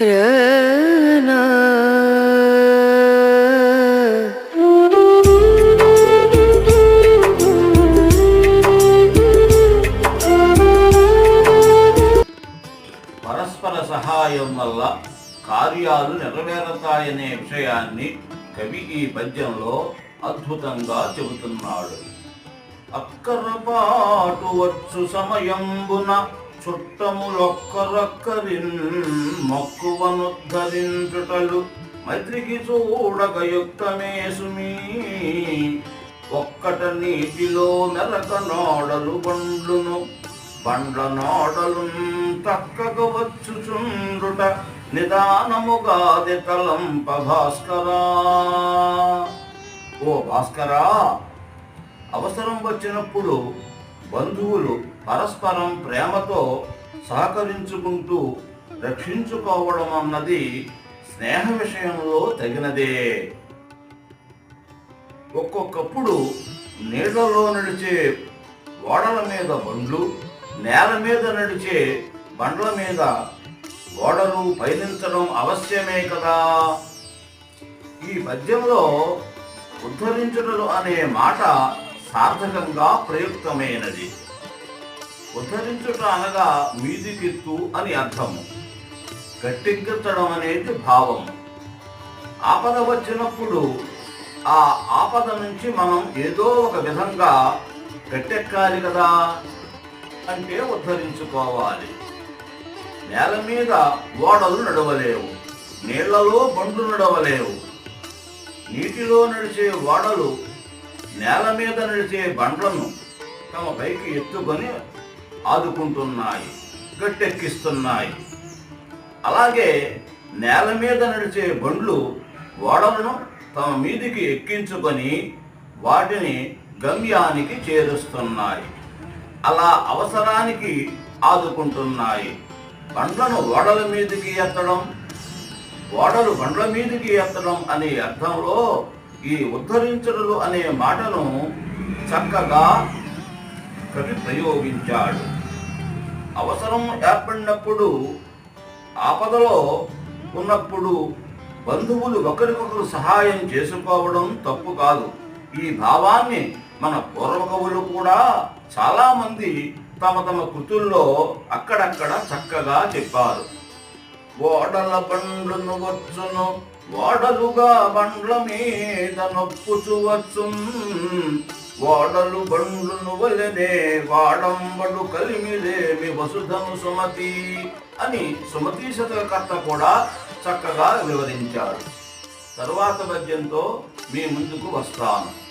రనా పరస్పర సహాయం వల్ల కార్యాలు నెరవేరతాయనే విషయాన్ని కవి ఈ పద్యంలో అద్భుతంగా చెబుతున్నాడు. అక్కరపాటు వచ్చు సమయంబున చుట్టములొక్కరొక్కరిన్ మక్కువనుద్ధరించుటలు మైత్రికి చూడక యుక్తమే ఒక్కట నీటిలో మెలక నోడలు బండ్లును బండ్ల నోడలు తక్కక వచ్చుచుండుట నిదానముగా తలంప భాస్కరా. ఓ భాస్కరా అవసరం వచ్చినప్పుడు బంధువులు పరస్పరం ప్రేమతో సహకరించుకుంటూ రక్షించుకోవడం అన్నది స్నేహ విషయంలో తగినదే. ఒక్కొక్కప్పుడు నీళ్ళలో నడిచే ఓడల మీద బండ్లు నేల మీద నడిచే బండ్ల మీద ఓడలు పయనించడం అవశ్యమే కదా. ఈ పద్యంలో ఉద్ధరించుటలు అనే మాట సార్థకంగా ప్రయుక్తమైనది. ఉద్ధరించుట అనగా మీదికెత్తు అని అర్థము. గట్టెక్కించడం అనేది భావం. ఆపద వచ్చినప్పుడు ఆ ఆపద నుంచి మనం ఏదో ఒక విధంగా గట్టెక్కాలి కదా అంటే ఉద్ధరించుకోవాలి. నేల మీద ఓడలు నడవలేవు. నీళ్ళలో బండ్లు నడవలేవు. నీటిలో నడిచే ఓడలు నేల మీద నడిచే బండ్లను తమ పైకి ఎత్తుకొని ఆదుకుంటున్నాయి గట్టెక్కిస్తున్నాయి. అలాగే నేల మీద నడిచే బండ్లు ఓడలను తమ మీదికి ఎక్కించుకొని వాటిని గమ్యానికి చేరుస్తున్నాయి. అలా అవసరానికి ఆదుకుంటున్నాయి. బండ్లను ఓడల మీదికి ఎత్తడం ఓడలు బండ్ల మీదికి ఎత్తడం అనే అర్థంలో ఈ ఉద్ధరించడలు అనే మాటను చక్కగా కవి ప్రయోగించాడు. అవసరం ఏర్పడినప్పుడు ఆపదలో ఉన్నప్పుడు బంధువులు ఒకరికొకరు సహాయం చేసుకోవడం తప్పు కాదు. ఈ భావాన్ని మన పూర్వకవులు కూడా చాలామంది తమ తమ కృతుల్లో అక్కడక్కడ చక్కగా చెప్పారు. ఓడల బండ్లను వచ్చును ఓడలుగా బండ్ల మీద నొప్పుచు వచ్చున్ ఓడలు బండ్లను వలనే వాడంబడు కలిమిలేమి వసుధను సుమతి అని సుమతి శతకర్త కూడా చక్కగా వివరించారు. తరువాత పద్యంతో మీ ముందుకు వస్తాను.